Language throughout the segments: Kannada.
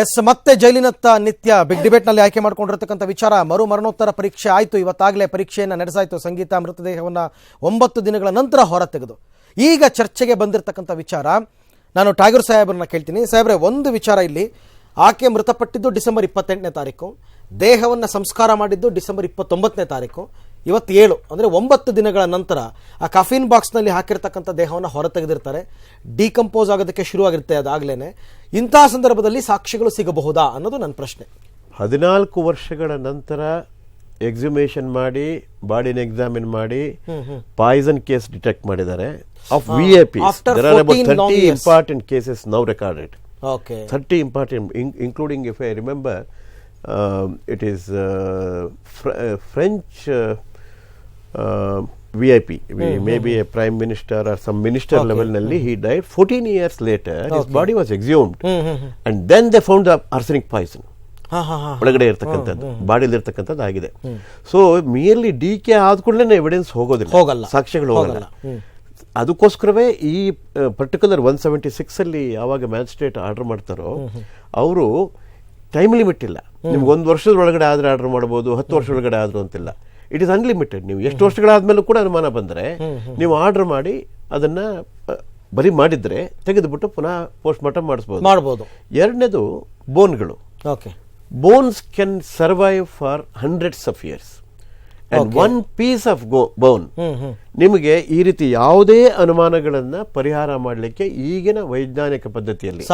ಎಸ್, ಮತ್ತೆ ಜೈಲಿನತ್ತ ನಿತ್ಯ ಬಿಗ್ ಡಿಬೇಟ್ನಲ್ಲಿ ಆಯ್ಕೆ ಮಾಡಿಕೊಂಡಿರತಕ್ಕಂಥ ವಿಚಾರ. ಮರು ಮರಣೋತ್ತರ ಪರೀಕ್ಷೆ ಆಯಿತು. ಇವತ್ತಾಗಲೇ ಪರೀಕ್ಷೆಯನ್ನು ನಡೆಸಾಯಿತು. ಸಂಗೀತ, ಮೃತದೇಹವನ್ನು ಒಂಬತ್ತು ದಿನಗಳ ನಂತರ ಹೊರತೆಗೆದು. ಈಗ ಚರ್ಚೆಗೆ ಬಂದಿರತಕ್ಕಂಥ ವಿಚಾರ. ನಾನು ಟಾಗೂರ್ ಸಾಹೇಬ್ರನ್ನ ಕೇಳ್ತೀನಿ. ಸಾಹೇಬ್ರೆ, ಒಂದು ವಿಚಾರ ಇಲ್ಲಿ. ಆಕೆ ಮೃತಪಟ್ಟಿದ್ದು ಡಿಸೆಂಬರ್ ಇಪ್ಪತ್ತೆಂಟನೇ ತಾರೀಕು. ದೇಹವನ್ನು ಸಂಸ್ಕಾರ ಮಾಡಿದ್ದು ಡಿಸೆಂಬರ್ ಇಪ್ಪತ್ತೊಂಬತ್ತನೇ ತಾರೀಕು. ಇವತ್ತು ಏಳು ಅಂದರೆ ಒಂಬತ್ತು ದಿನಗಳ ನಂತರ ಆ ಕಫಿನ್ ಬಾಕ್ಸ್ನಲ್ಲಿ ಹಾಕಿರ್ತಕ್ಕಂಥ ದೇಹವನ್ನು ಹೊರತೆಗೆದಿರ್ತಾರೆ. ಡಿಕಂಪೋಸ್ ಆಗೋದಕ್ಕೆ ಶುರುವಾಗಿರುತ್ತೆ ಅದಾಗಲೇ ಇಂತಹ ಸಂದರ್ಭದಲ್ಲಿ ಸಾಕ್ಷಿಗಳು ಸಿಗಬಹುದಾ ಅನ್ನೋದು ನನ್ನ ಪ್ರಶ್ನೆ. ಹದಿನಾಲ್ಕು ವರ್ಷಗಳ ನಂತರ ಎಕ್ಸಿಮೇಷನ್ ಮಾಡಿ ಬಾಡಿನ ಎಕ್ಸಾಮಿನ್ ಮಾಡಿ ಪಾಯ್ಸನ್ ಕೇಸ್ ಡಿಟೆಕ್ಟ್ ಮಾಡಿದ್ದಾರೆ. Of V A P there are about thirty important cases now recorded okay thirty important including if I remember it is French P maybe a prime minister or some minister ಲೆವೆಲ್ನಲ್ಲಿ he died fourteen years later his body was exhumed and then they found the arsenic poison ಹಾಂ ಹಾಂ ಹಾಂ. ಒಳಗಡೆ ಇರ್ತಕ್ಕಂಥದ್ದು ಬಾಡಿಲಿ ಇರ್ತಕ್ಕಂಥದ್ದು ಆಗಿದೆ. ಸೊ ಮಿಯರ್ಲಿ ಡಿ ಕೆ ಆದ ಕೂಡಲೇ ಎವಿಡೆನ್ಸ್ ಹೋಗೋದಿಲ್ಲ. ಹೋಗಲ್ಲ. ಸಾಕ್ಷ್ಯಗಳು ಹೋಗಲ್ಲ. ಅದಕ್ಕೋಸ್ಕರವೇ ಈ ಪರ್ಟಿಕ್ಯುಲರ್ ಒನ್ ಸೆವೆಂಟಿ ಸಿಕ್ಸ್ ಅಲ್ಲಿ ಯಾವಾಗ ಮ್ಯಾಜಿಸ್ಟ್ರೇಟ್ ಆರ್ಡರ್ ಮಾಡ್ತಾರೋ ಅವರು ಟೈಮ್ ಲಿಮಿಟ್ ಇಲ್ಲ. ನಿಮ್ಗೆ ಒಂದು ವರ್ಷದ ಒಳಗಡೆ ಆದ್ರೆ ಆರ್ಡರ್ ಮಾಡ್ಬೋದು ಹತ್ತು ವರ್ಷ ಒಳಗಡೆ ಆದ್ರೂ ಅಂತಿಲ್ಲ. ಇಟ್ ಇಸ್ ಅನ್ಲಿಮಿಟೆಡ್ ನೀವು. ಎಷ್ಟು ವರ್ಷಗಳಾದ್ಮೇಲೂ ಕೂಡ ಅನುಮಾನ ಬಂದರೆ ನೀವು ಆರ್ಡರ್ ಮಾಡಿ ಅದನ್ನ ಬರೀ ಮಾಡಿದ್ರೆ ತೆಗೆದುಬಿಟ್ಟು ಪುನಃ ಪೋಸ್ಟ್ ಮಾರ್ಟಮ್ ಮಾಡಿಸ್ಬೋದು. ಮಾಡ್ಬೋದು. ಎರಡನೇದು ಬೋನ್ಗಳು okay bones can survive for hundreds of years. And one piece of go bone ನಿಮಗೆ ಈ ರೀತಿ ಯಾವುದೇ ಅನುಮಾನಗಳನ್ನ ಪರಿಹಾರ ಮಾಡಲಿಕ್ಕೆ ಈಗಿನ ವೈಜ್ಞಾನಿಕ ಪದ್ಧತಿಯಲ್ಲಿ.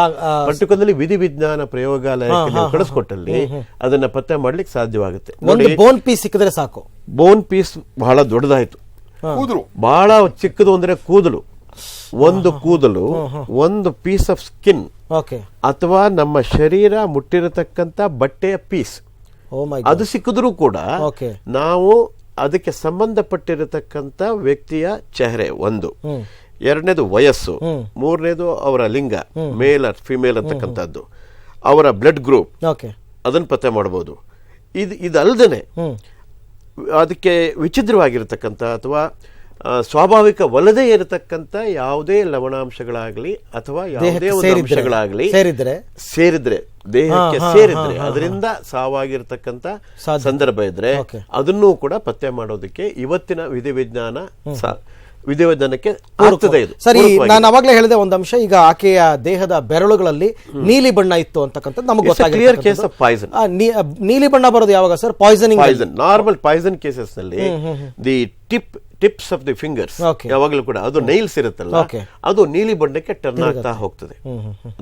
ಪಟ್ಟುಕದಲ್ಲಿ ವಿಧಿ ವಿಜ್ಞಾನ ವಿಧಿವಿಜ್ಞಾನ ಪ್ರಯೋಗಾಲಯಕ್ಕೆ ಕಳಿಸ್ಕೊಟ್ಟಲ್ಲಿ ಅದನ್ನ ಪತ್ತೆ ಮಾಡ್ಲಿಕ್ಕೆ ಸಾಧ್ಯವಾಗುತ್ತೆ. ಒಂದು ಬೋನ್ ಪೀಸ್ ಸಿಕ್ಕಿದ್ರೆ ಸಾಕು. ಬೋನ್ ಪೀಸ್ ಬಹಳ ದೊಡ್ಡದಾಯ್ತು. ಕೂದಲು. ಬಹಳ ಚಿಕ್ಕದು ಅಂದ್ರೆ ಕೂದಲು. ಒಂದು ಕೂದಲು ಒಂದು ಪೀಸ್ ಆಫ್ ಸ್ಕಿನ್ ಓಕೆ ಅಥವಾ ನಮ್ಮ ಶರೀರ ಮುಟ್ಟಿರತಕ್ಕಂತ ಬಟ್ಟೆಯ ಪೀಸ್ ಓ ಮೈ ಅದು ಸಿಕ್ಕಿದ್ರೂ ಕೂಡ. ನಾವು ಅದಕ್ಕೆ ಸಂಬಂಧಪಟ್ಟಿರತಕ್ಕಂಥ ವ್ಯಕ್ತಿಯ ಚೆಹರೆ ಒಂದು. ಎರಡನೇದು ವಯಸ್ಸು. ಮೂರನೇದು ಅವರ ಲಿಂಗ. ಮೇಲ್ ಫಿಮೇಲ್ ಅಂತಕ್ಕಂಥದ್ದು. ಅವರ ಬ್ಲಡ್ ಗ್ರೂಪ್. ಓಕೆ. ಅದನ್ನು ಪತ್ತೆ ಮಾಡಬಹುದು ಇದು ಇದಲ್ದೇನೆ ಅದಕ್ಕೆ ವಿಚಿತ್ರವಾಗಿರತಕ್ಕಂಥ ಅಥವಾ ಸ್ವಾಭಾವಿಕವಲ್ಲದೇ ಇರತಕ್ಕಂಥ ಯಾವುದೇ ಲವಣಾಂಶಗಳಾಗಲಿ ಅಥವಾ ಯಾವುದೇ ಒಂದು ಅಂಶಗಳಾಗಲಿ ಸೇರಿದ್ರೆ? ಸೇರಿದ್ರೆ ದೇಹಕ್ಕೆ ಸೇರಿದ್ರೆ ಅದರಿಂದ ಸಾವಾಗಿರ್ತಕ್ಕಂಥ ಸಂದರ್ಭ ಇದ್ರೆ. ಅದನ್ನೂ ಕೂಡ ಪತ್ತೆ ಮಾಡೋದಕ್ಕೆ ಇವತ್ತಿನ ವಿಧಿವಿಜ್ಞಾನ ವಿಧಿವಿಜ್ಞಾನಕ್ಕೆ ಆಗ್ತದೆ ಇದು. ಸರಿ. ನಾನು ಅವಾಗಲೇ ಹೇಳಿದೆ ಒಂದು ಅಂಶ ಈಗ ಆಕೆಯ ದೇಹದ ಬೆರಳುಗಳಲ್ಲಿ ನೀಲಿ ಬಣ್ಣ ಇತ್ತು ಅಂತಕ್ಕಂಥದ್ದು ನಮಗೆ ಕ್ಲಿಯರ್ ಕೇಸ್ ಆಫ್ ಪಾಯ್ಸನ್. ನೀಲಿ ಬಣ್ಣ ಬರೋದು ಯಾವಾಗ sir? Poisoning poison normal poison ಕೇಸಸ್ನಲ್ಲಿ the tip tips of the fingers. ಯಾವಾಗಲೂ ಕೂಡ ಅದು ನೈಲ್ಸ್ ಇರುತ್ತಲ್ಲ. ಅದು ನೀಲಿ ಬಣ್ಣಕ್ಕೆ ಟರ್ನ್ ಆಗ್ತಾ ಹೋಗ್ತದೆ.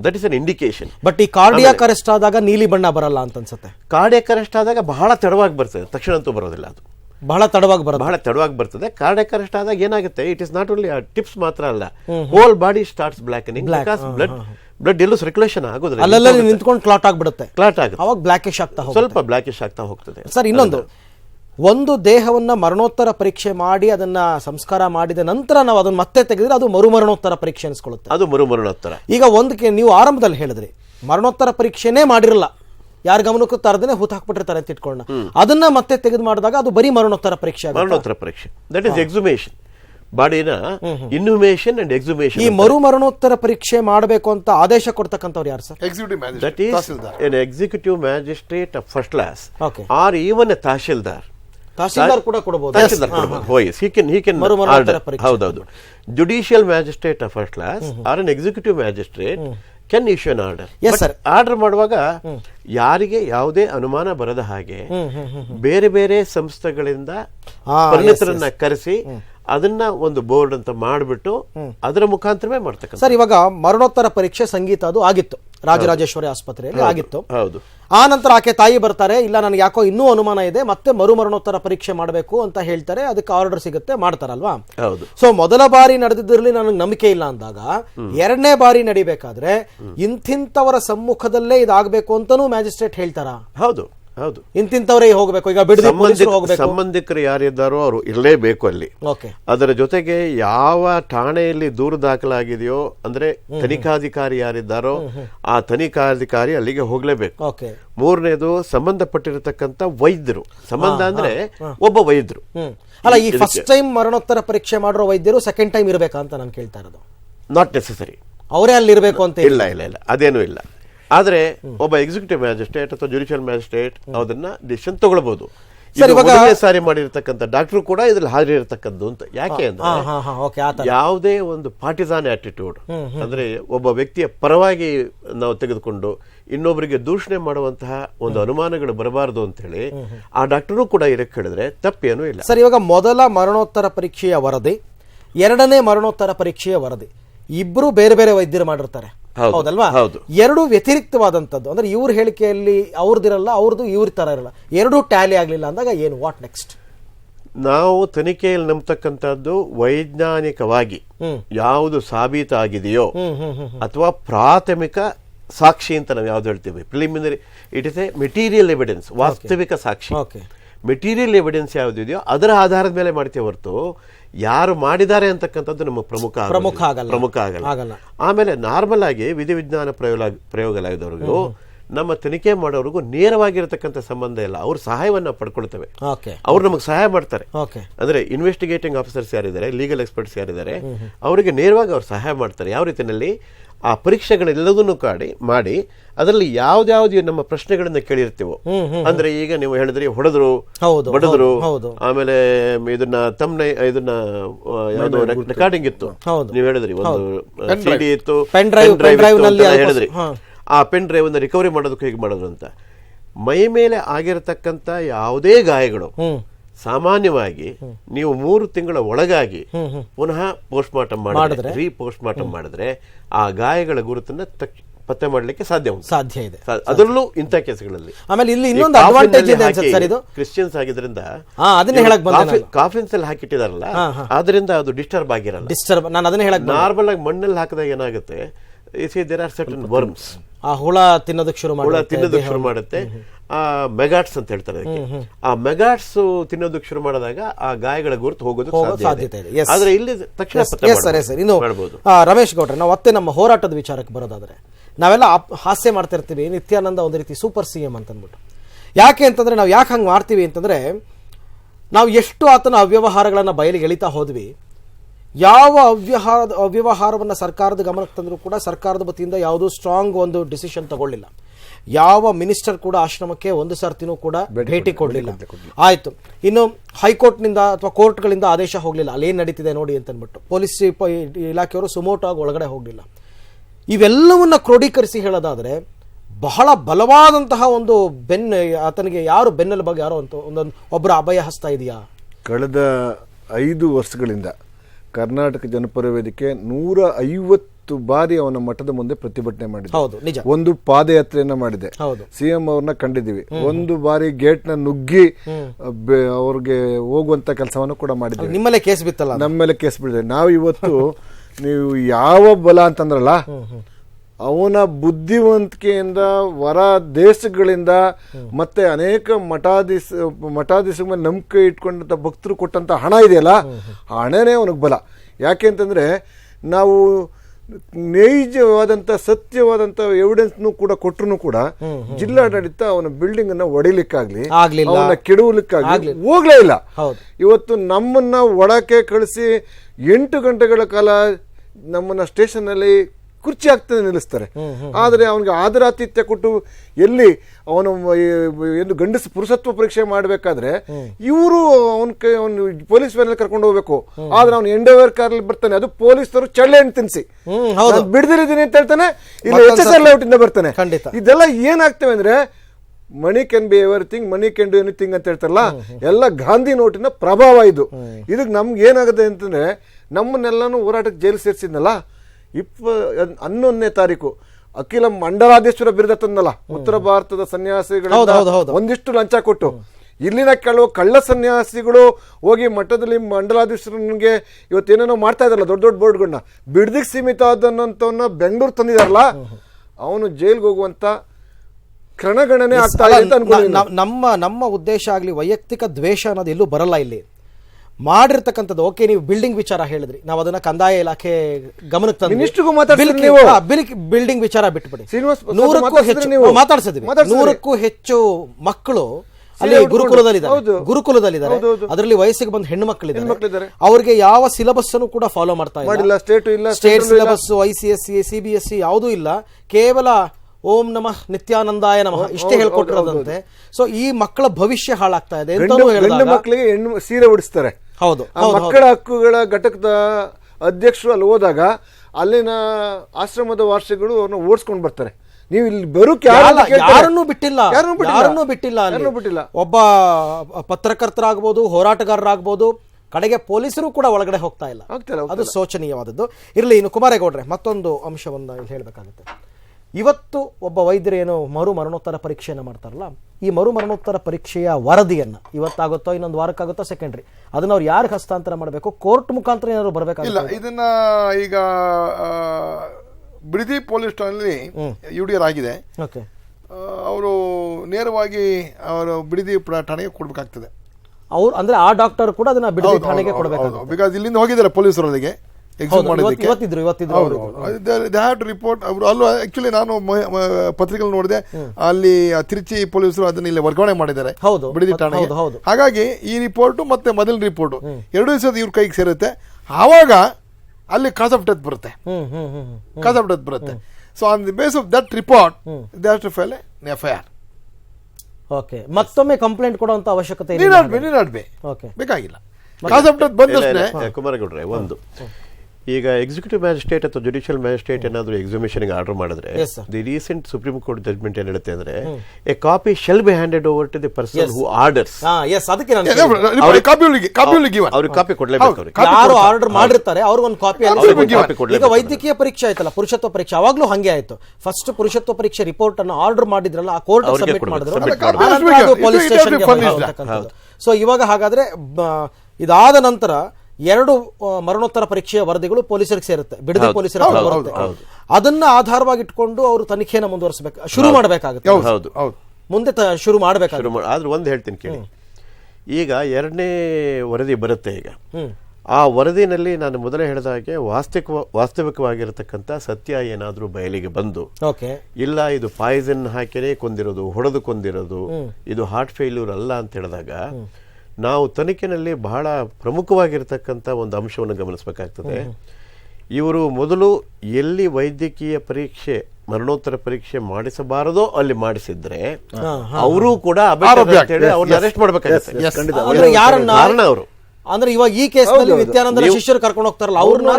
That is an indication but ಈ ಕಾರ್ಡಿಯಾಕ್ ಅರೆಸ್ಟ್ ಆದಾಗ ನೀಲಿ ಬಣ್ಣ ಬರಲ್ಲ ಅಂತ ಅನ್ಸುತ್ತೆ ಕಾರ್ಡಿಯಾಕ್ ಅರೆಸ್ಟ್ ಆದಾಗ ಬಹಳ ತಡವಾಗಿ ಬರ್ತದೆ. ತಕ್ಷಣ ಅಂತೂ ಬರೋದಿಲ್ಲ ಅದು. ಬಹಳ ತಡವಾಗಿ ಬರುತ್ತೆ. ಬಹಳ ತಡವಾಗಿ ಬರ್ತದೆ. ಕಾರ್ಡಿಯಾಕ್ ಅರೆಸ್ಟ್ ಆದಾಗ ಏನಾಗುತ್ತೆ? It is not only tips ಮಾತ್ರ ಅಲ್ಲ. Whole body starts blackening because blood blood ಎಲ್ಲೂ ಸರ್ಕ್ಯುಲೇಷನ್ ಆಗೋದಿಲ್ಲ. ಅಲ್ಲೆಲ್ಲ ನಿಂತ್ಕೊಂಡು ಕ್ಲಾಟ್ ಆಗ್ಬಿಡುತ್ತೆ. ಕ್ಲಾಟ್ ಆಗುತ್ತೆ. ಅವಾಗ ಬ್ಲಾಕಿಶ್ ಆಗ್ತಾ ಸ್ವಲ್ಪ ಬ್ಲಾಕಿಶ್ ಆಗ್ತಾ ಹೋಗ್ತದೆ. ಸರ್ ಇನ್ನೊಂದು. ಒಂದು ದೇಹವನ್ನ ಮರಣೋತ್ತರ ಪರೀಕ್ಷೆ ಮಾಡಿ ಅದನ್ನ ಸಂಸ್ಕಾರ ಮಾಡಿದ ನಂತರ ನಾವು ಅದನ್ನ ಮತ್ತೆ ತೆಗೆದ್ರೆ ಅದು ಮರುಮರಣೋತ್ತರ ಪರೀಕ್ಷೆ ಅನಿಸ್ಕೊಳ್ಳುತ್ತೆ. ಅದು ಮರುಮರಣೋತ್ತರ. ಈಗ ಒಂದಕ್ಕೆ ನೀವು ಆರಂಭದಲ್ಲಿ ಹೇಳಿದ್ರಿ ಮರಣೋತ್ತರ ಪರೀಕ್ಷೆನೇ ಮಾಡಿರಲ್ಲ. ಯಾರ ಗಮನಕ್ಕೂ ತರದೇ ಹೂತ್ ಹಾಕ್ಬಿಟ್ಟಿರ್ತಾರೆ ಅಂತ ಇಟ್ಕೊಳ್ಳೋಣ ಅದನ್ನ ಮತ್ತೆ ತೆಗೆದು ಮಾಡಿದಾಗ ಅದು ಬರೀ ಮರಣೋತ್ತರ ಪರೀಕ್ಷೆ ಆಗುತ್ತೆ. ಮರಣೋತ್ತರ ಪರೀಕ್ಷೆ. ದಟ್ ಇಸ್ ಎಕ್ಸುಮೇಷನ್ ಬಾಡಿನ ಇನ್ಹುಮೇಷನ್ ಅಂಡ್ ಈ ಎಕ್ಸುಮೇಷನ್ ಮರು ಮರಣೋತ್ತರ ಪರೀಕ್ಷೆ ಮಾಡಬೇಕು ಅಂತ ಆದೇಶ ಕೊಡ್ತಕ್ಕಂಥವ್ರು ಯಾರು sir? Executive that is an executive magistrate of first class. Or even a tahsildar tahsildar ಕೂಡ ಕೊಡಬಹುದು ಕೊಡಬಹುದು ಹೋಯ್ಸ್ ಹಿ. ಕೆನ್ ಹಿ ಕೆನ್ ಮರು ಮರಣೋತ್ತರ ಪರೀಕ್ಷೆ. ಹೌದೌದು. Judicial magistrate of first class or an executive magistrate can issue an order yes sir. Order ಮಾಡುವಾಗ ಯಾರಿಗೆ ಯಾವುದೇ ಅನುಮಾನ ಬರದ ಹಾಗೆ ಬೇರೆ ಬೇರೆ ಸಂಸ್ಥೆಗಳಿಂದ ಪರಿಣಿತರನ್ನ ಕರೆಸಿ ಅದನ್ನ ಒಂದು ಬೋರ್ಡ್ ಅಂತ ಮಾಡಿಬಿಟ್ಟು ಅದರ ಮುಖಾಂತರವೇ ಮಾಡ್ತಕ್ಕಂಥ ಸರ್ ಇವಾಗ ಮರಣೋತ್ತರ ಪರೀಕ್ಷೆ ಸಂಗೀತ ಅದು ಆಗಿತ್ತು. ರಾಜರಾಜೇಶ್ವರಿ ಆಸ್ಪತ್ರೆಯಲ್ಲಿ ಆಗಿತ್ತು. ಹೌದು. ಆ ನಂತರ ಆಕೆ ತಾಯಿ ಬರ್ತಾರೆ ಇಲ್ಲ ನನಗೆ ಯಾಕೋ ಇನ್ನೂ ಅನುಮಾನ ಇದೆ ಮತ್ತೆ ಮರುಮರಣೋತ್ತರ ಪರೀಕ್ಷೆ ಮಾಡಬೇಕು ಅಂತ ಹೇಳ್ತಾರೆ ಅದಕ್ಕೆ ಆರ್ಡರ್ ಸಿಗುತ್ತೆ ಮಾಡ್ತಾರಲ್ವಾ? ಹೌದು. ಸೊ ಮೊದಲ ಬಾರಿ ನಡೆದಿದ್ರಲ್ಲಿ ನನಗೆ ನಂಬಿಕೆ ಇಲ್ಲ ಅಂದಾಗ ಎರಡನೇ ಬಾರಿ ನಡಿಬೇಕಾದ್ರೆ ಇಂತಿಂತವರ ಸಮ್ಮುಖದಲ್ಲೇ ಇದಾಗಬೇಕು ಅಂತಾನೂ ಮ್ಯಾಜಿಸ್ಟ್ರೇಟ್ ಹೇಳ್ತಾರ? ಹೌದು. ಹೌದು. ಇಂತಿಂತವರೇ ಹೋಗಬೇಕು. ಈಗ ಬಿಡದೆ ಸಂಬಂಧಿಕರು ಯಾರಿದ್ದಾರೋ ಅವರು ಇರಲೇಬೇಕು ಅಲ್ಲಿ. ಅದರ ಜೊತೆಗೆ ಯಾವ ಠಾಣೆಯಲ್ಲಿ ದೂರು ದಾಖಲಾಗಿದೆಯೋ ಅಂದ್ರೆ ತನಿಖಾಧಿಕಾರಿ ಯಾರಿದ್ದಾರೋ ಆ ತನಿಖಾಧಿಕಾರಿ ಅಲ್ಲಿಗೆ ಹೋಗ್ಲೇಬೇಕು. ಮೂರನೇದು ಸಂಬಂಧಪಟ್ಟಿರತಕ್ಕಂತ ವೈದ್ಯರು. ಸಂಬಂಧ ಅಂದ್ರೆ ಒಬ್ಬ ವೈದ್ಯರು. ಅಲ್ಲ ಈ ಫಸ್ಟ್ ಟೈಮ್ ಮರಣೋತ್ತರ ಪರೀಕ್ಷೆ ಮಾಡಿರೋ ವೈದ್ಯರು ಸೆಕೆಂಡ್ ಟೈಮ್ ಇರಬೇಕಾ ಅಂತ ನಾನು ಕೇಳ್ತಾ ಇರೋದು? ನಾಟ್ ನೆಸೆಸರಿ ಅವರೇ ಅಲ್ಲಿ ಇರಬೇಕು ಅಂತ ಇಲ್ಲ ಇಲ್ಲ ಇಲ್ಲ. ಅದೇನು ಇಲ್ಲ. ಆದ್ರೆ ಒಬ್ಬ ಎಕ್ಸಿಕ್ಯೂಟಿವ್ ಮ್ಯಾಜಿಸ್ಟ್ರೇಟ್ ಅಥವಾ ಜುಡಿಷಿಯಲ್ ಮ್ಯಾಜಿಸ್ಟ್ರೇಟ್ ಅದನ್ನ ಡಿಸಿಷನ್ ತಗೊಳ್ಬಹುದು ಸರ್, ಮಾಡಿರ್ತಕ್ಕಂಥ ಡಾಕ್ಟರ್ ಕೂಡ ಇದ್ರಲ್ಲಿ ಹಾಜರಿರ್ತಕ್ಕದ್ದು ಅಂತ. ಯಾಕೆ ಅಂದ್ರೆ ಯಾವುದೇ ಒಂದು ಪಾರ್ಟಿಸಾನ್ ಆಟಿಟ್ಯೂಡ್ ಅಂದ್ರೆ ಒಬ್ಬ ವ್ಯಕ್ತಿಯ ಪರವಾಗಿ ನಾವು ತೆಗೆದುಕೊಂಡು ಇನ್ನೊಬ್ಬರಿಗೆ ದೂಷಣೆ ಮಾಡುವಂತಹ ಒಂದು ಅನುಮಾನಗಳು ಬರಬಾರದು ಅಂತ ಹೇಳಿ ಆ ಡಾಕ್ಟರ್ ಕೂಡ ಇರಕ್ಕೆ ಹೇಳಿದ್ರೆ ತಪ್ಪೇನೂ ಇಲ್ಲ. ಸರ್ ಇವಾಗ ಮೊದಲ ಮರಣೋತ್ತರ ಪರೀಕ್ಷೆಯ ವರದಿ ಎರಡನೇ ಮರಣೋತ್ತರ ಪರೀಕ್ಷೆಯ ವರದಿ ಇಬ್ರು ಬೇರೆ ಬೇರೆ ವೈದ್ಯರು ಮಾಡಿರ್ತಾರೆ. ಹೌದಲ್ವಾ? ಹೌದು. ಎರಡು ವ್ಯತಿರಿಕ್ತವಾದಂಥದ್ದು. ಅಂದ್ರೆ ಇವ್ರ ಹೇಳಿಕೆಯಲ್ಲಿ ಅವ್ರದಿರಲ್ಲ ಅವ್ರದ್ದು ಇವ್ರ ತರ ಇರಲ್ಲ. ಎರಡೂ ಟ್ಯಾಲಿ ಆಗಲಿಲ್ಲ ಅಂದಾಗ ಏನು? ವಾಟ್ ನೆಕ್ಸ್ಟ್ ನಾವು ತನಿಖೆಯಲ್ಲಿ ನಂಬತಕ್ಕಂಥದ್ದು ವೈಜ್ಞಾನಿಕವಾಗಿ ಯಾವುದು ಸಾಬೀತಾಗಿದೆಯೋ ಅಥವಾ ಪ್ರಾಥಮಿಕ ಸಾಕ್ಷಿ ಅಂತ ನಾವು ಯಾವ್ದು ಹೇಳ್ತೀವಿ? Preliminary it is a material evidence ವಾಸ್ತವಿಕ ಸಾಕ್ಷಿ. ಮೆಟೀರಿಯಲ್ ಎವಿಡೆನ್ಸ್ ಯಾವುದಿದೆಯೋ ಅದರ ಆಧಾರದ ಮೇಲೆ ಮಾಡ್ತೇವೆ ಹೊರತು ಯಾರು ಮಾಡಿದ್ದಾರೆ ಅಂತಕ್ಕಂಥದ್ದು ನಮಗೆ ಪ್ರಮುಖ. ಪ್ರಮುಖ ಆಗಲ್ಲ. ಪ್ರಮುಖ ಆಗಲ್ಲ ಆಗಲ್ಲ. ಆಮೇಲೆ ನಾರ್ಮಲ್ ಆಗಿ ವಿಧಿವಿಜ್ಞಾನ ಪ್ರಯೋಗ ಪ್ರಯೋಗಾಲಯದವರಿಗೂ ನಮ್ಮ ತನಿಖೆ ಮಾಡೋರಿಗೂ ನೇರವಾಗಿರತಕ್ಕಂಥ ಸಂಬಂಧ ಇಲ್ಲ. ಅವ್ರ ಸಹಾಯವನ್ನ ಪಡ್ಕೊಳ್ತೇವೆ. ಓಕೆ. ಅವ್ರು ನಮಗೆ ಸಹಾಯ ಮಾಡ್ತಾರೆ. ಓಕೆ. ಅಂದ್ರೆ ಇನ್ವೆಸ್ಟಿಗೇಟಿಂಗ್ ಆಫೀಸರ್ಸ್ ಯಾರಿದ್ದಾರೆ ಲೀಗಲ್ ಎಕ್ಸ್ಪರ್ಟ್ಸ್ ಯಾರಿದ್ದಾರೆ ಅವರಿಗೆ ನೇರವಾಗಿ ಅವ್ರು ಸಹಾಯ ಮಾಡ್ತಾರೆ. ಯಾವ ರೀತಿಯಲ್ಲಿ ಆ ಪರೀಕ್ಷೆಗಳೆಲ್ಲದನ್ನು ಕಾಡಿ ಮಾಡಿ ಅದರಲ್ಲಿ ಯಾವ್ದಾವ್ದು ನಮ್ಮ ಪ್ರಶ್ನೆಗಳನ್ನ ಕೇಳಿರ್ತೀವೋ. ಅಂದ್ರೆ ಈಗ ನೀವು ಹೇಳಿದ್ರಿ ಹೊಡೆದ್ರು ಹೌದು, ಬಡದ್ರು. ಆಮೇಲೆ ಇದನ್ನ ತಮ್ಮ ಇದನ್ನ ಯಾವ್ದು ರೆಕಾರ್ಡಿಂಗ್ ಇತ್ತು. ಹೌದು. ನೀವು ಹೇಳಿದ್ರಿ ಒಂದು ಸಿಡಿ ಇತ್ತು ಹೇಳಿದ್ರಿ. ಆ ಪೆನ್ ಡ್ರೈವನ್ನು ರಿಕವರಿ ಮಾಡೋದಕ್ಕೆ ಹೇಗೆ ಮಾಡೋದು ಅಂತ? ಮೈ ಮೇಲೆ ಆಗಿರತಕ್ಕಂಥ ಯಾವುದೇ ಗಾಯಗಳು ಸಾಮಾನ್ಯವಾಗಿ ನೀವು ಮೂರು ತಿಂಗಳ ಒಳಗಾಗಿ ಪುನಃ ಪೋಸ್ಟ್ ಮಾರ್ಟಮ್ ಮಾಡಿದ್ರೆ? ರೀ ಪೋಸ್ಟ್ ಮಾರ್ಟಮ್ ಮಾಡಿದ್ರೆ ಆ ಗಾಯಗಳ ಗುರುತನ್ನ ತಕ್ಷ- ಪತ್ತೆ ಮಾಡಲಿಕ್ಕೆ ಸಾಧ್ಯ ಉಂಟು. ಸಾಧ್ಯ ಇದೆ. ಅದರಲ್ಲೂ ಇಂಥ ಕೇಸ್ಗಳಲ್ಲಿ. ಆಮೇಲೆ ಇಲ್ಲಿ ಇನ್ನೊಂದು ಅಡ್ವಾಂಟೇಜ್ ಇದೆ ಸರ್ ಇದು. ಕ್ರಿಶ್ಚಿಯನ್ಸ್ ಆಗಿದ್ರಿಂದ ಅದನ್ನ ಹೇಳಕ್ ಬಂದೆ. ಕಾಫಿನ್ಸ್ ಅಲ್ಲಿ ಹಾಕಿಟ್ಟಿದಾರಲ್ಲ. ಆದ್ರಿಂದ ಅದು ಡಿಸ್ಟರ್ಬ್ ಆಗಿರಲ್ಲ. ಡಿಸ್ಟರ್ಬ್ ನಾನು ಅದನ್ನ ಹೇಳಕ್ ನಾರ್ಮಲ್ ಆಗಿ ಮಣ್ಣಲ್ಲಿ ಹಾಕಿದಾಗ ಏನಾಗುತ್ತೆ? ದೇರ್ ಆರ್ ಸರ್ಟನ್ ವರ್ಮ್ಸ್ ಆ ಹುಳ ತಿನ್ನೋದಕ್ಕೆ ಶುರು ಹುಳ ಮಾಡಿ ತಿನ್ನೋದಕ್ಕೆ ಶುರು ಮಾಡುತ್ತೆ. ಆ ಮೆಗಾಟ್ಸ್ ಅಂತ ಹೇಳ್ತಾರೆ ಅದಕ್ಕೆ. ಆ ಮೆಗಾಟ್ಸ್ ತಿನ್ನೋದಕ್ಕೆ ಶುರು ಮಾಡಿದಾಗ ಆ ಗಾಯಗಳ ಗುರುತು ಹೋಗೋದು ಹೋಗೋ ಸಾಧ್ಯ ಸಾಧ್ಯತೆ ಇದೆ. ಆದ್ರೆ ಇಲ್ಲಿ ತಕ್ಷಣ ಸರ್ ಎಸ್ ಸರ್ ಇನ್ನು ಆ, ರಮೇಶ್ ಗೌಡ್ರೆ ನಾವು ಮತ್ತೆ ನಮ್ಮ ಹೋರಾಟದ ವಿಚಾರಕ್ಕೆ ಬರೋದಾದ್ರೆ ನಾವೆಲ್ಲ ಹಾಸ್ಯ ಮಾಡ್ತಾ ಇರ್ತೀವಿ ನಿತ್ಯಾನಂದ ಒಂದು ರೀತಿ ಸೂಪರ್ ಸಿ ಎಂ ಅಂತ ಅಂದ್ಬಿಟ್ಟು ಯಾಕೆ ಅಂತಂದ್ರೆ ನಾವು ಯಾಕೆ ಹಂಗೆ ಮಾಡ್ತೀವಿ ಅಂತಂದ್ರೆ ನಾವು ಎಷ್ಟು ಆತನ ಅವ್ಯವಹಾರಗಳನ್ನು ಬಯಲಿಗೆ ಎಳಿತಾ ಹೋದ್ವಿ ಯಾವ ಅವ್ಯವಹಾರದ ಅವ್ಯವಹಾರವನ್ನು ಸರ್ಕಾರದ ಗಮನಕ್ಕೆ ತಂದರೂ ಕೂಡ ಸರ್ಕಾರದ ವತಿಯಿಂದ ಯಾವುದೂ ಸ್ಟ್ರಾಂಗ್ ಒಂದು ಡಿಸಿಷನ್ ತಗೊಳ್ಳಿಲ್ಲ. ಯಾವ ಮಿನಿಸ್ಟರ್ ಕೂಡ ಆಶ್ರಮಕ್ಕೆ ಒಂದು ಸರ್ತಿನೂ ಕೂಡ ಭೇಟಿ ಕೊಡಲಿಲ್ಲ. ಆಯಿತು. ಇನ್ನು ಹೈಕೋರ್ಟ್ನಿಂದ ಅಥವಾ ಕೋರ್ಟ್ಗಳಿಂದ ಆದೇಶ ಹೋಗಲಿಲ್ಲ. ಅಲ್ಲೇನು ನಡೀತಿದೆ ನೋಡಿ ಅಂತ ಅಂದ್ಬಿಟ್ಟು ಪೊಲೀಸ್ ಇಲಾಖೆಯವರು ಸುಮೋಟೋ ಆಗಿ ಒಳಗಡೆ ಹೋಗಲಿಲ್ಲ. ಇವೆಲ್ಲವನ್ನ ಕ್ರೋಢೀಕರಿಸಿ ಹೇಳೋದಾದರೆ ಬಹಳ ಬಲವಾದಂತಹ ಒಂದು ಬೆನ್ನ ಆತನಿಗೆ ಯಾರು ಬೆನ್ನೆಲುಬಾಗಿ ಯಾರೋ ಅಂತ ಒಂದೊಂದು ಒಬ್ಬರ ಅಭಯ ಹಸ್ತ ಇದೆಯಾ? ಕಳೆದ ಐದು ವರ್ಷಗಳಿಂದ ಕರ್ನಾಟಕ ಜನಪರ ವೇದಿಕೆ ನೂರ ಐವತ್ತು ಬಾರಿ ಅವನ ಮಠದ ಮುಂದೆ ಪ್ರತಿಭಟನೆ ಮಾಡಿದೆ. ಹೌದು ನಿಜ. ಒಂದು ಪಾದಯಾತ್ರೆಯನ್ನ ಮಾಡಿದೆ. ಹೌದು. ಸಿಎಂ ಅವ್ರನ್ನ ಕಂಡಿದ್ದೀವಿ. ಒಂದು ಬಾರಿ ಗೇಟ್ನ ನುಗ್ಗಿ ಅವ್ರಿಗೆ ಹೋಗುವಂತ ಕೆಲಸವನ್ನು ಕೂಡ ಮಾಡಿದ್ದೀವಿ. ನಿಮ್ಮಲ್ಲೇ ಕೇಸ್ ಬಿತ್ತಲ್ಲ ನಮ್ಮ ಮೇಲೆ ಕೇಸ್ ಬಿಡಿದೆ ನಾವು ಇವತ್ತು ನೀವು ಯಾವ ಬಲ ಅಂತಂದ್ರಲ್ಲ ಅವನ ಬುದ್ಧಿವಂತಿಕೆಯಿಂದ ಹೊರ ದೇಶಗಳಿಂದ ಮತ್ತೆ ಅನೇಕ ಮಠಾಧೀಶ ಮಠಾಧೀಶ ಮೇಲೆ ನಂಬಿಕೆ ಇಟ್ಕೊಂಡಂತ ಭಕ್ತರು ಕೊಟ್ಟಂತ ಹಣ ಇದೆಯಲ್ಲ ಆ ಹಣನೇ ಅವನಿಗೆ ಬಲ ಯಾಕೆ ಅಂತಂದ್ರೆ ನಾವು ನೈಜವಾದಂಥ ಸತ್ಯವಾದಂತ ಎವಿಡೆನ್ಸ್ನು ಕೂಡ ಕೊಟ್ಟರು ಕೂಡ ಜಿಲ್ಲಾಡಳಿತ ಅವನ ಬಿಲ್ಡಿಂಗ್ ಅನ್ನ ಒಡಿಲಿಕ್ಕಾಗ್ಲಿ ಆಗ್ಲಿಲ್ಲ. ಅವನ ಕೆಡವಲಿಕ್ಕಾಗ್ಲಿ ಹೋಗ್ಲೇ ಇಲ್ಲ. ಇವತ್ತು ನಮ್ಮನ್ನ ಒಳಕ್ಕೆ ಕಳಿಸಿ ಎಂಟು ಗಂಟೆಗಳ ಕಾಲ ನಮ್ಮನ್ನ ಸ್ಟೇಷನ್ ಅಲ್ಲಿ ಕುರ್ಚಿ ಆಗ್ತದೆ ನಿಲ್ಲಿಸ್ತಾರೆ. ಆದರೆ ಅವನಿಗೆ ಆದರಾತಿಥ್ಯ ಕೊಟ್ಟು ಎಲ್ಲಿ ಅವನು ಎಂದು ಗಂಡಸ ಪುರುಷತ್ವ ಪರೀಕ್ಷೆ ಮಾಡಬೇಕಾದ್ರೆ ಇವರು ಅವನ ಅವನು ಪೊಲೀಸ್ ವ್ಯಾನಲ್ಲಿ ಕರ್ಕೊಂಡು ಹೋಗ್ಬೇಕು. ಆದ್ರೆ ಅವನು ಎಂಡೋವೇರ್ ಕಾರ್ ಬರ್ತಾನೆ. ಅದು ಪೊಲೀಸರು ಚಳ್ಳೆ ಹಣ್ಣು ತಿನ್ಸಿ. ಬಿಡದಿರಿದೀನಿ ಅಂತ ಹೇಳ್ತಾನೆ ಇಲ್ಲಿ ಎಚ್ ಎಸ್ ಆರ್ ಲೇಔಟ್ ಇಂದ ಬರ್ತಾನೆ. ಖಂಡಿತ. ಇದೆಲ್ಲ ಏನಾಗ್ತವೆ ಅಂದ್ರೆ money can be everything money can do anything ಅಂತ ಹೇಳ್ತಾರಲ್ಲ ಎಲ್ಲ ಗಾಂಧಿ ನೋಟಿನ ಪ್ರಭಾವ ಇದು. ಇದಕ್ಕೆ ನಮ್ಗೆ ಏನಾಗುತ್ತೆ ಅಂತಂದ್ರೆ ನಮ್ಮನ್ನೆಲ್ಲಾನು ಹೋರಾಟಕ್ಕೆ ಜೈಲು ಸೇರಿಸಿದ್ನಲ್ಲ ಇಪ್ಪ ಹನ್ನೊಂದನೇ ತಾರೀಕು. ಅಖಿಲ ಮಂಡಲಾದೇಶ್ವರ ಬಿರುದ ತಂದಲ್ಲ ಉತ್ತರ ಭಾರತದ ಸನ್ಯಾಸಿಗಳು. ಒಂದಿಷ್ಟು ಲಂಚ ಕೊಟ್ಟು. ಇಲ್ಲಿನ ಕೆಲವು ಕಳ್ಳ ಸನ್ಯಾಸಿಗಳು ಹೋಗಿ ಮಠದಲ್ಲಿ ಮಂಡಲಾಧೀಶರಿಗೆ ಇವತ್ತೇನೇನೋ ಮಾಡ್ತಾ ಇದಾರಲ್ಲ ದೊಡ್ಡ ದೊಡ್ಡ ಬೋರ್ಡ್ಗಳನ್ನ. ಬಿಡ್ದಿಗೆ ಸೀಮಿತ ಆದನ್ನಂತವನ್ನ ಬೆಂಗಳೂರು ತಂದಿದಾರಲ್ಲ ಅವನು ಜೈಲ್ಗೆ ಹೋಗುವಂತ ಕ್ರಣಗಣನೆ ಆಗ್ತಾ ಇದೆ ನಮ್ಮ ನಮ್ಮ ಉದ್ದೇಶ ಆಗಲಿ ವೈಯಕ್ತಿಕ ದ್ವೇಷ ಅನ್ನೋದು ಎಲ್ಲೂ ಬರಲ್ಲ ಇಲ್ಲಿ. ಮಾಡಿರ್ತಕ್ಕಂಥದ್ದು ಓಕೆ ನೀವು ಬಿಲ್ಡಿಂಗ್ ವಿಚಾರ ಹೇಳಿದ್ರಿ ನಾವು ಅದನ್ನ ಕಂದಾಯ ಇಲಾಖೆ ಗಮನಕ್ಕೆ. ಬಿಲ್ಡಿಂಗ್ ವಿಚಾರ ಬಿಟ್ಬಿಡಿ ನೂರಕ್ಕೂ ಹೆಚ್ಚು. ಮಾತಾಡ್ಸಿದ್ವಿ. ನೂರಕ್ಕೂ ಹೆಚ್ಚು ಮಕ್ಕಳು ಅಲ್ಲಿ. ಗುರುಕುಲದಲ್ಲಿದ್ದಾರೆ. ಗುರುಕುಲದಲ್ಲಿದ್ದಾರೆ. ಅದರಲ್ಲಿ ವಯಸ್ಸಿಗೆ ಬಂದ ಹೆಣ್ಣು ಮಕ್ಕಳಿದ್ದಾರೆ ಅವರಿಗೆ ಯಾವ ಸಿಲಬಸ್ ಅನ್ನು ಕೂಡ ಫಾಲೋ ಮಾಡ್ತಾ ಇಲ್ಲ, state. Syllabus I C S C C B S C ಯಾವುದೂ ಇಲ್ಲ ಕೇವಲ ಓಂ ನಮಃ ನಿತ್ಯಾನಂದಾಯ ನಮಃ ಇಷ್ಟೇ ಹೇಳ್ಕೊಟ್ಟಿರೋದಂತೆ. ಸೊ ಈ ಮಕ್ಕಳ ಭವಿಷ್ಯ ಹಾಳಾಗ್ತಾ ಇದೆ. ಗಂಡು ಮಕ್ಕಳಿಗೆ ಹೆಣ್ಣು ಸೀರೆ ಉಡಿಸ್ತಾರೆ. ಹೌದು ಮಕ್ಕಳ ಹಕ್ಕುಗಳ ಘಟಕದ ಅಧ್ಯಕ್ಷರು ಅಲ್ಲಿ ಹೋದಾಗ ಅಲ್ಲಿನ ಆಶ್ರಮದ ವಾರ್ಷಿಕಗಳು ಅವ್ರನ್ನ ಓಡಿಸ್ಕೊಂಡು ಬರ್ತಾರೆ. ನೀವು ಇಲ್ಲಿ ಬರೋಕೆ. ಯಾರನ್ನೂ ಬಿಟ್ಟಿಲ್ಲ. ಯಾರನ್ನೂ ಬಿಟ್ಟಿಲ್ಲ. ಯಾರನ್ನೂ ಬಿಟ್ಟಿಲ್ಲ ಒಬ್ಬ ಪತ್ರಕರ್ತರಾಗ್ಬೋದು ಹೋರಾಟಗಾರರಾಗ್ಬೋದು ಕಡೆಗೆ ಪೊಲೀಸರು ಕೂಡ ಒಳಗಡೆ ಹೋಗ್ತಾ ಇಲ್ಲ. ಹೋಗ್ತಾ ಇಲ್ಲ, ಅದು ಶೋಚನೀಯವಾದದ್ದು. ಇರಲಿ ಇನ್ನು ಕುಮಾರೇಗೌಡ್ರೆ ಮತ್ತೊಂದು ಅಂಶವನ್ನು ಇಲ್ಲಿ ಹೇಳಬೇಕಾಗುತ್ತೆ. ಇವತ್ತು ಒಬ್ಬ ವೈದ್ಯರು ಏನು ಮರು ಮರಣೋತ್ತರ ಪರೀಕ್ಷೆಯನ್ನು ಮಾಡ್ತಾರಲ್ಲ ಈ ಮರು ಮರಣೋತ್ತರ ಪರೀಕ್ಷೆಯ ವರದಿಯನ್ನು ಇವತ್ತಾಗುತ್ತೋ ಇನ್ನೊಂದು ವಾರಕ್ಕಾಗುತ್ತೋ ಸೆಕೆಂಡ್ರಿ ಅದನ್ನ ಅವ್ರು ಯಾರಿಗೆ ಹಸ್ತಾಂತರ ಮಾಡಬೇಕು? ಕೋರ್ಟ್ ಮುಖಾಂತರ ಏನಾದ್ರು ಬರಬೇಕಾಗಿಲ್ಲ ಇದನ್ನ ಈಗ ಬಿಡದಿ ಪೊಲೀಸ್ ಠಾಣೆಯಲ್ಲಿ ಯು ಡಿ ಆರ್ ಆಗಿದೆ. ಓಕೆ. ಅವರು ನೇರವಾಗಿ ಅವರು ಬಿಡದಿ ಠಾಣೆಗೆ ಕೊಡಬೇಕಾಗ್ತದೆ. ಅವ್ರು ಅಂದ್ರೆ ಆ ಡಾಕ್ಟರ್ ಕೂಡ ಅದನ್ನ ಬಿಡದಿ ಠಾಣೆಗೆ ಕೊಡಬೇಕು ಬಿಕಾಸ್ ಇಲ್ಲಿಂದ ಹೋಗಿದ್ದಾರೆ ಪೊಲೀಸರು ಇವತ್ತು- ಮಾಡೋದಕ್ಕೆ ಇವತ್ತಿದ್ರು ಇವತ್ತಿದ್ರು ಅವರು. ದೇ ಹ್ಯಾವ್ ಟು ರಿಪೋರ್ಟ್ ಅವರು ಅಲ್ಲೂ ಆಕ್ಚುಲಿ ನಾನು ಪತ್ರಿಕೆ ನೋಡಿದೆ. ಅಲ್ಲಿ ತಿರುಚಿ ಪೊಲೀಸರು ಅದನ್ನ ಇಲ್ಲಿ ವರ್ಗಾವಣೆ ಮಾಡಿದ್ದಾರೆ. ಹೌದು. ಬಿಡದಿ ಹೌದು, ಠಾಣೆಗೆ. ಹೌದು, ಹೌದು. ಹಾಗಾಗಿ ಈ ರಿಪೋರ್ಟ್ ಮತ್ತೆ ಮೊದಲ ರಿಪೋರ್ಟ್ ಎರಡು ದಿವಸದ ಇವ್ರ ಕೈಗೆ ಸೇರುತ್ತೆ. ಆವಾಗ ಅಲ್ಲಿ ಕಾಸ್ ಆಫ್ ಡೆತ್ ಬರುತ್ತೆ. ಕಾನ್ಸೆಪ್ಟ್ ಡೆತ್ ಬರುತ್ತೆ. So on the base of that report they have to file F I R okay ಮತ್ತೊಮ್ಮೆ ಕಂಪ್ಲೇಂಟ್ ಕೊಡುವಂತ ಅವಶ್ಯಕತೆ ನೀಡ್ ಇಲ್ಲ not be need not be okay ಬೇಕಾಗಿಲ್ಲ ಕಾಸ್ ಆಫ್ ಡೆತ್ ಬಂದಷ್ಟೇ ಕುಮಾರಗೌಡ್ರೆ ಒಂದು. ಈಗ ಎಕ್ಸಿಕ್ಯೂಟಿವ್ ಮ್ಯಾಜಿಸ್ಟ್ರೇಟ್ ಅಥವಾ ಜುಡಿಷಿಯಲ್ ಮ್ಯಾಜಿಸ್ಟ್ರೇಟ್ ಏನಾದರೂ ಎಕ್ಸಿಮಿಷನ್ಗೆ ಆರ್ಡರ್ ಮಾಡಿದ್ರೆ. The recent supreme court judgment ಏನ್ ಹೇಳುತ್ತೆ ಅಂದ್ರೆ a copy shall be handed over to the person. Who orders ಅವ್ರಿಗೆ ಕಾಪಿ ಕೊಡ್ಲೇಬೇಕು ಯಾರು ಆರ್ಡರ್ ಮಾಡಿರ್ತಾರೆ ಅವ್ರಿಗೆ ಒಂದು ಕಾಪಿ ಈಗ ವೈದ್ಯಕೀಯ ಪರೀಕ್ಷೆ ಆಯ್ತಲ್ಲ ಪುರುಷತ್ವ ಪರೀಕ್ಷೆ ಅವಾಗ್ಲೂ ಹಂಗೆ ಆಯ್ತು. ಫಸ್ಟ್ ಪುರುಷತ್ವ ಪರೀಕ್ಷೆ ರಿಪೋರ್ಟ್ ಅನ್ನು ಆರ್ಡರ್ ಮಾಡಿದ್ರಲ್ಲ ಆ ಕೋರ್ಟ್ ಸಬ್ಮಿಟ್ ಮಾಡಿದ್ರು. ಪೊಲೀಸ್ ಸ್ಟೇಷನ್ಗೆ ಸೊ ಇವಾಗ ಹಾಗಾದ್ರೆ ಇದಾದ ನಂತರ ಎರಡು ಮರಣೋತ್ತರ ಪರೀಕ್ಷೆಯ ವರದಿಗಳು ಪೊಲೀಸರಿಗೆ ಸೇರುತ್ತೆ. ಬಿಡದೆ. ಪೊಲೀಸರ ಬರುತ್ತೆ. ಇಟ್ಕೊಂಡು ಅದನ್ನ ಆಧಾರವಾಗಿಟ್ಕೊಂಡು ಅವರು ತನಿಖೆಯನ್ನು ಮುಂದುವರಿಸಬೇಕು. ಶುರು ಮಾಡಬೇಕಾಗುತ್ತೆ. ಹೌದು ಹೌದು ಮುಂದೆ ಶುರು ಮಾಡಬೇಕಾಗುತ್ತೆ. ಆದ್ರೆ ಒಂದು ಹೇಳ್ತೀನಿ ಕೇಳಿ. ಈಗ ಎರಡನೇ ವರದಿ ಬರುತ್ತೆ ಈಗ. ಆ ವರದಿನಲ್ಲಿ ನಾನು ಮೊದಲೇ ಹೇಳಿದ ಹಾಗೆ ವಾಸ್ತವಿಕ ವಾಸ್ತವಿಕವಾಗಿರತಕ್ಕಂಥ ಸತ್ಯ ಏನಾದರೂ ಬಯಲಿಗೆ ಬಂದು ಇಲ್ಲ ಇದು ಪಾಯ್ಸನ್ ಹಾಕಿನೇ ಕೊಂದಿರೋದು ಹೊಡೆದು ಕೊಂದಿರೋದು ಇದು ಹಾರ್ಟ್ ಫೇಲ್ಯೂರ್ ಅಲ್ಲ ಅಂತ ಹೇಳಿದಾಗ ನಾವು ತನಿಖೆಯಲ್ಲಿ ಬಹಳ ಪ್ರಮುಖವಾಗಿರ್ತಕ್ಕಂಥ ಒಂದು ಅಂಶವನ್ನು ಗಮನಿಸಬೇಕಾಗ್ತದೆ. ಇವರು ಮೊದಲು ಎಲ್ಲಿ ವೈದ್ಯಕೀಯ ಪರೀಕ್ಷೆ ಮರಣೋತ್ತರ ಪರೀಕ್ಷೆ ಮಾಡಿಸಬಾರದೋ ಅಲ್ಲಿ ಮಾಡಿಸಿದ್ರೆ ಅವರು ಕೂಡ ಅಭ್ಯರ್ಥಿ ಅಂತ ಹೇಳಿ ಅವ್ರನ್ನ ಅರೆಸ್ಟ್ ಮಾಡಬೇಕಾಗುತ್ತೆ. ಅವರು. ಅಂದ್ರೆ ಇವಾಗ ಈ ಕೇಸ್ನಲ್ಲಿ ನಿತ್ಯಾನಂದನ ಶಿಷ್ಯರು ಕರ್ಕೊಂಡು ಹೋಗ್ತಾರಲ್ಲ ಅವ್ರನ್ನ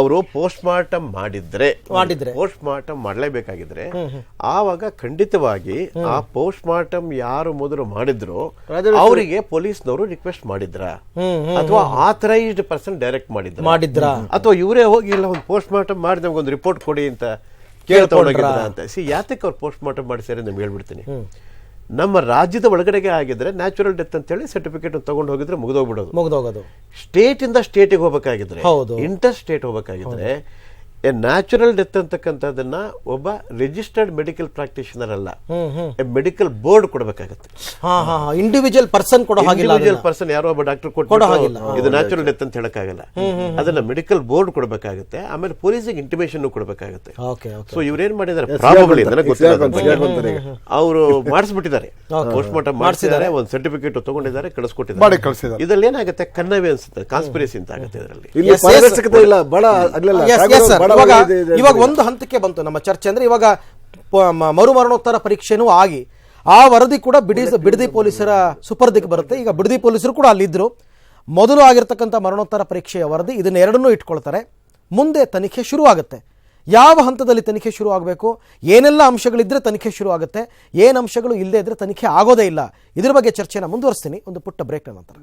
ಅವರು ಪೋಸ್ಟ್ ಮಾರ್ಟಮ್ ಮಾಡಿದ್ರೆ ಮಾಡಿದ್ರೆ. ಪೋಸ್ಟ್ ಮಾರ್ಟಮ್ ಮಾಡಲೇಬೇಕಾಗಿದ್ರೆ ಆವಾಗ ಖಂಡಿತವಾಗಿ ಆ ಪೋಸ್ಟ್ ಮಾರ್ಟಮ್ ಯಾರು ಮೊದಲು ಮಾಡಿದ್ರು ಅವರಿಗೆ ಪೊಲೀಸ್ನವರು ರಿಕ್ವೆಸ್ಟ್ ಮಾಡಿದ್ರ? ಅಥವಾ ಆಥರೈಸ್ಡ್ ಪರ್ಸನ್ ಡೈರೆಕ್ಟ್ ಮಾಡಿದ್ರ? ಮಾಡಿದ್ರ? ಅಥವಾ ಇವರೇ ಹೋಗಿ ಇಲ್ಲ ಒಂದು ಪೋಸ್ಟ್ ಮಾರ್ಟಮ್ ಮಾಡಿ ನಮ್ಗೆ ಒಂದು ರಿಪೋರ್ಟ್ ಕೊಡಿ ಅಂತ ಕೇಳ್ತಾ ಅಂತ. ಸಿ ಯಾತಕ್ಕೆ ಅವ್ರು ಪೋಸ್ಟ್ ಮಾರ್ಟಮ್ ಮಾಡಿಸ್ಯಾರೆ ನಿಮ್ಗೆ ಹೇಳ್ಬಿಡ್ತೀನಿ. ನಮ್ಮ ರಾಜ್ಯದ ಒಳಗಡೆಗೆ ಆಗಿದ್ರೆ ನ್ಯಾಚುರಲ್ ಡೆತ್ ಅಂತ ಹೇಳಿ ಸರ್ಟಿಫಿಕೇಟ್ ತಗೊಂಡು ಹೋಗಿದ್ರೆ ಮುಗಿದೋಗ್ಬಿಡೋದು. ಮುಗಿದೋಗೋದು. ಸ್ಟೇಟ್ ಇಂದ ಸ್ಟೇಟಿಗೆ ಹೋಗಬೇಕಾಗಿದ್ರೆ ಹೌದು. ಇಂಟರ್ ಸ್ಟೇಟ್ ಹೋಗ್ಬೇಕಾಗಿದ್ರೆ ಎ ನ್ಯಾಚುರಲ್ ಡೆತ್ ಅಂತಕ್ಕಂಥದ್ದನ್ನ ಒಬ್ಬ ರಿಜಿಸ್ಟರ್ಡ್ ಮೆಡಿಕಲ್ ಪ್ರಾಕ್ಟೀಷನರ್ ಅಲ್ಲ. ಎ ಮೆಡಿಕಲ್ ಬೋರ್ಡ್ ಕೊಡಬೇಕಾಗುತ್ತೆ. ಹಾ ಹಾ ಇಂಡಿವಿಜುವಲ್ ಪರ್ಸನ್ ಕೊಡೋ ಹಾಗಿಲ್ಲ ಇಂಡಿವಿಜುವಲ್ ಪರ್ಸನ್ ಯಾರೋ ಒಬ್ಬ ಡಾಕ್ಟರ್ ಕೊಡೋ ಕೊಟ್ಟು ಹಾಗಿಲ್ಲ. ಇದು ನ್ಯಾಚುರಲ್ ಡೆತ್ ಅಂತ ಹೇಳಕ್ಕಾಗಲ್ಲ. ಅದನ್ನ ಮೆಡಿಕಲ್ ಬೋರ್ಡ್ ಕೊಡಬೇಕಾಗುತ್ತೆ. ಆಮೇಲೆ ಪೊಲೀಸಿಗೆ ಇಂಟಿಮೇಷನ್ ಕೊಡಬೇಕಾಗುತ್ತೆ. ಓಕೆ ಓಕೆ ಸೊ ಇವ್ರೇನ್ ಮಾಡಿದ್ದಾರೆ ಪ್ರಾಬಬಲಿ. ಅವರು ಮಾಡಿಸ್ಬಿಟ್ಟಿದ್ದಾರೆ. ಪೋಸ್ಟ್ ಮಾರ್ಟಮ್ ಮಾಡಿಸಿದ್ದಾರೆ. ಒಂದು ಸರ್ಟಿಫಿಕೇಟ್ ತಗೊಂಡಿದ್ದಾರೆ ಮಾಡಿ ಕಳಿಸ್ಕೊಟ್ಟಿದ್ದಾರೆ. ಇದ್ರಲ್ಲಿ ಏನಾಗುತ್ತೆ? ಕನ್ನವೇ ಅನ್ಸುತ್ತೆ ಕಾನ್ಸ್ಪಿರಸಿ ಅಂತ ಆಗುತ್ತೆ ಇದರಲ್ಲಿ. ಇವಾಗ ಇವಾಗ ಒಂದು ಹಂತಕ್ಕೆ ಬಂತು ನಮ್ಮ ಚರ್ಚೆ ಅಂದ್ರೆ ಇವಾಗ ಮರುಮರಣೋತ್ತರ ಪರೀಕ್ಷೆನೂ ಆಗಿ ಆ ವರದಿ ಕೂಡ ಬಿಡಿ ಬಿಡದಿ ಪೊಲೀಸರ ಸುಪರ್ದಿಗೆ ಬರುತ್ತೆ. ಈಗ ಬಿಡದಿ ಪೊಲೀಸರು ಕೂಡ ಅಲ್ಲಿದ್ರು. ಮೊದಲು ಆಗಿರ್ತಕ್ಕಂಥ ಮರಣೋತ್ತರ ಪರೀಕ್ಷೆಯ ವರದಿ ಇದನ್ನ ಎರಡನ್ನೂ ಇಟ್ಕೊಳ್ತಾರೆ. ಮುಂದೆ ತನಿಖೆ ಶುರು ಆಗುತ್ತೆ ಯಾವ ಹಂತದಲ್ಲಿ ತನಿಖೆ ಶುರು ಆಗಬೇಕು ಏನೆಲ್ಲ ಅಂಶಗಳಿದ್ರೆ ತನಿಖೆ ಶುರು ಆಗುತ್ತೆ ಏನು ಅಂಶಗಳು ಇಲ್ಲದೆ ಇದ್ರೆ ತನಿಖೆ ಆಗೋದೇ ಇಲ್ಲ. ಇದ್ರ ಬಗ್ಗೆ ಚರ್ಚೆನ ಮುಂದುವರಿಸ್ತೀನಿ. ಒಂದು ಪುಟ್ಟ ಬ್ರೇಕ್ ನಂತರ.